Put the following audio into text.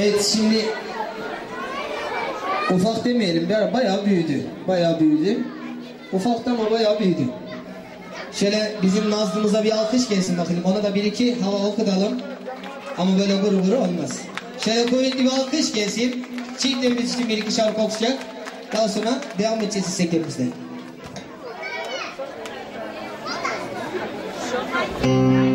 Evet şimdi ufak demeyelim bayağı büyüdü. Bayağı büyüdü. Ufak ama bayağı büyüdü. Şöyle bizim Nazlı'mıza bir alkış gelsin bakalım. Ona da bir iki hava okutalım. Ama böyle guru guru olmaz. Şöyle kuvvetli bir alkış gelsin. Çiftlerimiz için bir iki şarkı okuyacak. Daha sonra devam edeceğiz isteklerimizle. Thank you.